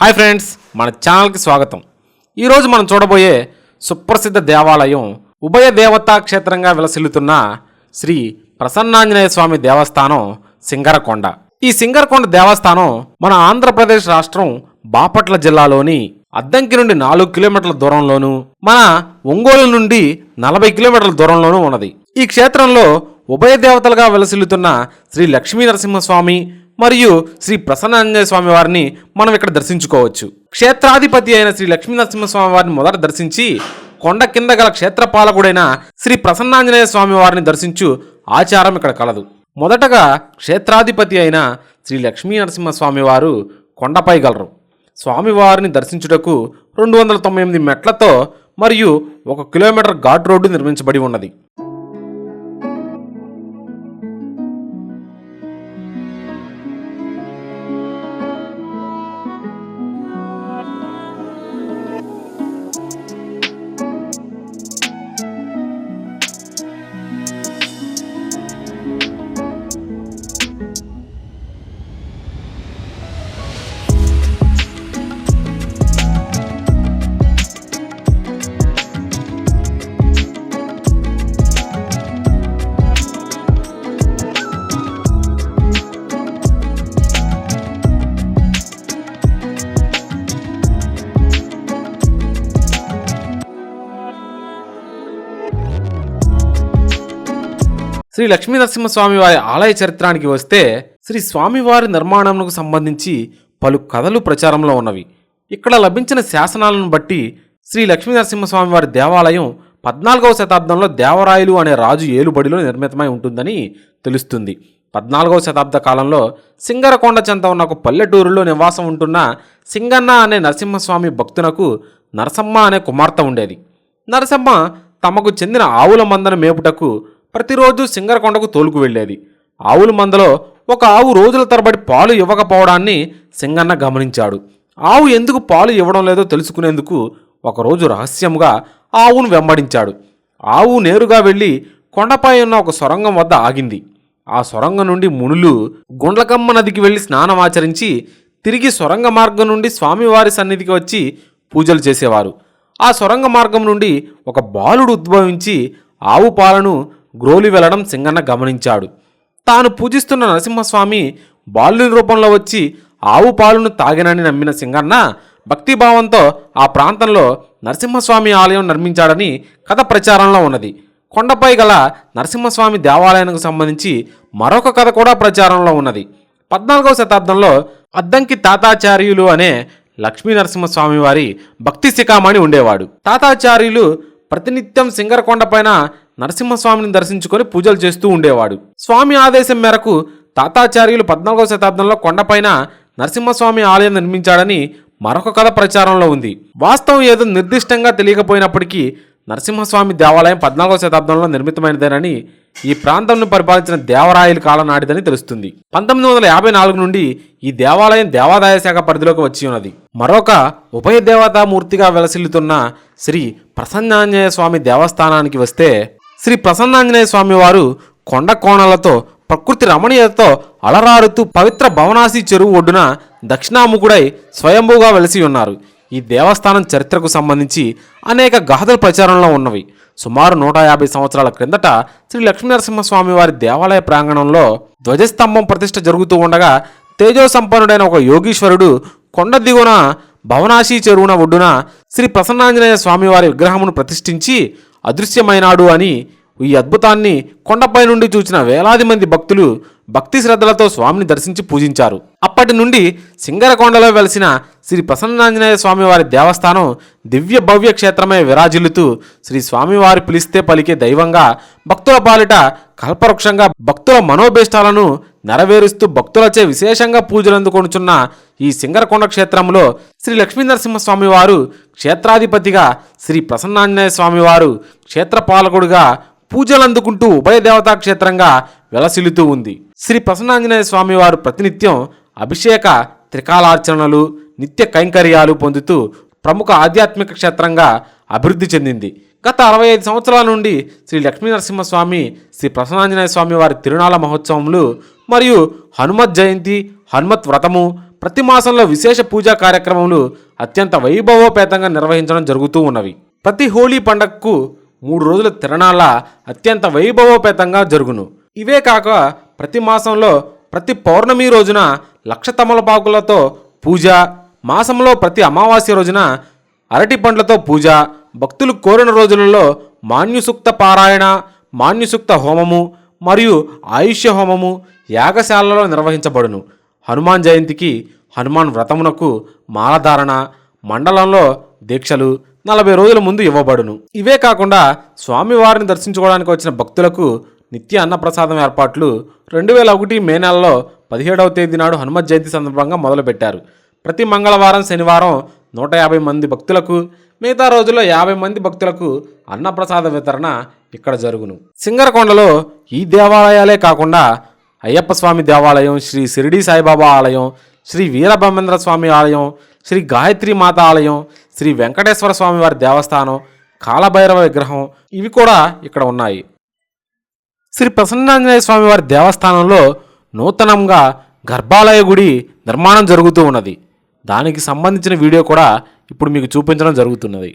Hi friends మన ఛానల్కి స్వాగతం. ఈరోజు మనం చూడబోయే సుప్రసిద్ధ దేవాలయం ఉభయ దేవతా క్షేత్రంగా విలసిల్లుతున్న శ్రీ ప్రసన్నాంజనేయ స్వామి దేవస్థానం సింగరకొండ. ఈ సింగరకొండ దేవస్థానం మన ఆంధ్రప్రదేశ్ రాష్ట్రం బాపట్ల జిల్లాలోని అద్దంకి నుండి నాలుగు కిలోమీటర్ల దూరంలోను మన ఒంగోలు నుండి నలభై కిలోమీటర్ల దూరంలోనూ ఉన్నది. ఈ క్షేత్రంలో ఉభయ దేవతలుగా వెలసిల్లుతున్న శ్రీ లక్ష్మీ నరసింహస్వామి మరియు శ్రీ ప్రసన్నాంజనేయ స్వామి వారిని మనం ఇక్కడ దర్శించుకోవచ్చు. క్షేత్రాధిపతి అయిన శ్రీ లక్ష్మీనరసింహస్వామి వారిని మొదట దర్శించి కొండ కింద గల క్షేత్రపాలకుడైన శ్రీ ప్రసన్నాంజనేయ స్వామి వారిని దర్శించు ఆచారం ఇక్కడ కలదు. మొదటగా క్షేత్రాధిపతి అయిన శ్రీ లక్ష్మీ నరసింహస్వామి వారు కొండపై గలరు. స్వామివారిని దర్శించుటకు రెండు వందల తొంభై ఎనిమిది మెట్లతో మరియు ఒక కిలోమీటర్ ఘాట్ రోడ్డు నిర్మించబడి ఉన్నది. శ్రీ లక్ష్మీ నరసింహస్వామి వారి ఆలయ చరిత్రానికి వస్తే శ్రీ స్వామివారి నిర్మాణంకు సంబంధించి పలు కథలు ప్రచారంలో ఉన్నవి. ఇక్కడ లభించిన శాసనాలను బట్టి శ్రీ లక్ష్మీ నరసింహస్వామి వారి దేవాలయం పద్నాలుగవ శతాబ్దంలో దేవరాయలు అనే రాజు ఏలుబడిలో నిర్మితమై ఉంటుందని తెలుస్తుంది. పద్నాలుగవ శతాబ్ద కాలంలో సింగరకొండ చెంత ఉన్న ఒక పల్లెటూరులో నివాసం ఉంటున్న సింగన్న అనే నరసింహస్వామి భక్తునకు నరసమ్మ అనే కుమార్తె ఉండేది. నరసమ్మ తమకు చెందిన ఆవుల మందను మేపుటకు ప్రతిరోజు సింగరకొండకు తోలుకు వెళ్ళేది. ఆవుల మందలో ఒక ఆవు రోజుల తరబడి పాలు ఇవ్వకపోవడాన్ని సింగన్న గమనించాడు. ఆవు ఎందుకు పాలు ఇవ్వడం లేదో తెలుసుకునేందుకు ఒకరోజు రహస్యంగా ఆవును వెంబడించాడు. ఆవు నేరుగా వెళ్ళి కొండపై ఉన్న ఒక సొరంగం వద్ద ఆగింది. ఆ సొరంగం నుండి మునులు గుండ్లకమ్మ నదికి వెళ్ళి స్నానం ఆచరించి తిరిగి సొరంగ మార్గం నుండి స్వామివారి సన్నిధికి వచ్చి పూజలు చేసేవారు. ఆ సొరంగ మార్గం నుండి ఒక బాలుడు ఉద్భవించి ఆవు పాలను గ్రోలి వెళ్ళడం సింగన్న గమనించాడు. తాను పూజిస్తున్న నరసింహస్వామి బాలుని రూపంలో వచ్చి ఆవు పాలును తాగినని నమ్మిన సింగన్న భక్తిభావంతో ఆ ప్రాంతంలో నరసింహస్వామి ఆలయం నిర్మించాడని కథ ప్రచారంలో ఉన్నది. కొండపై గల నరసింహస్వామి దేవాలయానికి సంబంధించి మరొక కథ కూడా ప్రచారంలో ఉన్నది. పద్నాలుగవ శతాబ్దంలో అద్దంకి తాతాచార్యులు అనే లక్ష్మీ నరసింహస్వామి వారి భక్తి శిఖామణి ఉండేవాడు. తాతాచార్యులు ప్రతినిత్యం సింగరకొండ పైన నరసింహస్వామిని దర్శించుకొని పూజలు చేస్తూ ఉండేవాడు. స్వామి ఆదేశం మేరకు తాతాచార్యులు పద్నాలుగవ శతాబ్దంలో కొండపైన నరసింహస్వామి ఆలయం నిర్మించాడని మరొక కథ ప్రచారంలో ఉంది. వాస్తవం ఏదో నిర్దిష్టంగా తెలియకపోయినప్పటికీ నరసింహస్వామి దేవాలయం పద్నాలుగవ శతాబ్దంలో నిర్మితమైనదేనని ఈ ప్రాంతంను పరిపాలించిన దేవరాయలు కాలం నాటిదని తెలుస్తుంది. పంతొమ్మిది వందల యాభై నాలుగు నుండి ఈ దేవాలయం దేవాదాయ శాఖ పరిధిలోకి వచ్చి ఉన్నది. మరొక ఉభయ దేవతామూర్తిగా వెలసిల్లుతున్న శ్రీ ప్రసన్నాంజనేయ స్వామి దేవస్థానానికి వస్తే శ్రీ ప్రసన్నాంజనేయ స్వామి వారు కొండ కోణలతో ప్రకృతి రమణీయతతో అలరారుతూ పవిత్ర భవనాసి చెరువు ఒడ్డున దక్షిణాముఖుడై స్వయంభూగా వెలిసి ఉన్నారు. ఈ దేవస్థానం చరిత్రకు సంబంధించి అనేక గాథలు ప్రచారంలో ఉన్నవి. సుమారు నూట యాభై సంవత్సరాల క్రిందట శ్రీ లక్ష్మీనరసింహస్వామి వారి దేవాలయ ప్రాంగణంలో ధ్వజస్తంభం ప్రతిష్ఠ జరుగుతూ ఉండగా తేజో సంపన్నుడైన ఒక యోగీశ్వరుడు కొండ దిగున భవనాశీ చెరువున ఒడ్డున శ్రీ ప్రసన్నాంజనేయ స్వామివారి విగ్రహమును ప్రతిష్ఠించి అదృశ్యమైనాడు అని ఈ అద్భుతాన్ని కొండపై నుండి చూసిన వేలాది మంది భక్తులు భక్తి శ్రద్ధలతో స్వామిని దర్శించి పూజించారు. అప్పటి నుండి సింగరకొండలో వెలిసిన శ్రీ ప్రసన్నాంజనేయ స్వామివారి దేవస్థానం దివ్య భవ్య క్షేత్రమే విరాజిల్లుతూ శ్రీ స్వామివారి పిలిస్తే పలికే దైవంగా భక్తుల పాలిట కల్పవృక్షంగా భక్తుల మనోభీష్టాలను నెరవేరుస్తూ భక్తులచే విశేషంగా పూజలు అందుకొనుచున్న ఈ సింగరకొండ క్షేత్రంలో శ్రీ లక్ష్మీనరసింహస్వామి వారు క్షేత్రాధిపతిగా శ్రీ ప్రసన్నాంజనేయ స్వామివారు క్షేత్రపాలకుడుగా పూజలు అందుకుంటూ ఉభయ దేవతా క్షేత్రంగా వెలసిల్లుతూ ఉంది. శ్రీ ప్రసన్నాంజనేయ స్వామివారు ప్రతినిత్యం అభిషేక త్రికాలార్చనలు నిత్య కైంకర్యాలు పొందుతూ ప్రముఖ ఆధ్యాత్మిక క్షేత్రంగా అభివృద్ధి చెందింది. గత అరవై ఐదు సంవత్సరాల నుండి శ్రీ లక్ష్మీ నరసింహస్వామి శ్రీ ప్రసన్నాంజనేయ స్వామి వారి తిరునాళ మహోత్సవములు మరియు హనుమత్ జయంతి హనుమత్ వ్రతము ప్రతి మాసంలో విశేష పూజా కార్యక్రమములు అత్యంత వైభవోపేతంగా నిర్వహించడం జరుగుతూ ఉన్నవి. ప్రతి హోలీ పండగకు మూడు రోజుల తిరణాల అత్యంత వైభవోపేతంగా జరుగును. ఇవే కాక ప్రతి మాసంలో ప్రతి పౌర్ణమి రోజున లక్ష తమలపాకులతో పూజ మాసంలో ప్రతి అమావాస్య రోజున అరటి పండ్లతో పూజ భక్తులు కోరిన రోజులలో మాన్యుసూక్త పారాయణ మాన్యుసూక్త హోమము మరియు ఆయుష్య హోమము యాగశాలలో నిర్వహించబడును. హనుమాన్ జయంతికి హనుమాన్ వ్రతమునకు మాలధారణ మండలంలో దీక్షలు నలభై రోజుల ముందు ఇవ్వబడును. ఇవే కాకుండా స్వామివారిని దర్శించుకోవడానికి వచ్చిన భక్తులకు నిత్య అన్నప్రసాదం ఏర్పాట్లు రెండు వేల ఒకటి మే నెలలో పదిహేడవ తేదీ నాడు హనుమత్ జయంతి సందర్భంగా మొదలుపెట్టారు. ప్రతి మంగళవారం శనివారం నూట యాభై మంది భక్తులకు మిగతా రోజుల్లో యాభై మంది భక్తులకు అన్నప్రసాద వితరణ ఇక్కడ జరుగును. సింగరకొండలో ఈ దేవాలయాలే కాకుండా అయ్యప్ప స్వామి దేవాలయం శ్రీ షిరిడి సాయిబాబా ఆలయం శ్రీ వీరబ్రహ్మేంద్ర స్వామి ఆలయం శ్రీ గాయత్రి మాత ఆలయం శ్రీ వెంకటేశ్వర స్వామి వారి దేవస్థానం కాలభైరవ విగ్రహం ఇవి కూడా ఇక్కడ ఉన్నాయి. శ్రీ ప్రసన్నాంజనేయ స్వామి వారి దేవస్థానంలో నూతనంగా గర్భాలయ గుడి నిర్మాణం జరుగుతూ ఉన్నది. దానికి సంబంధించిన వీడియో కూడా ఇప్పుడు మీకు చూపించడం జరుగుతున్నది.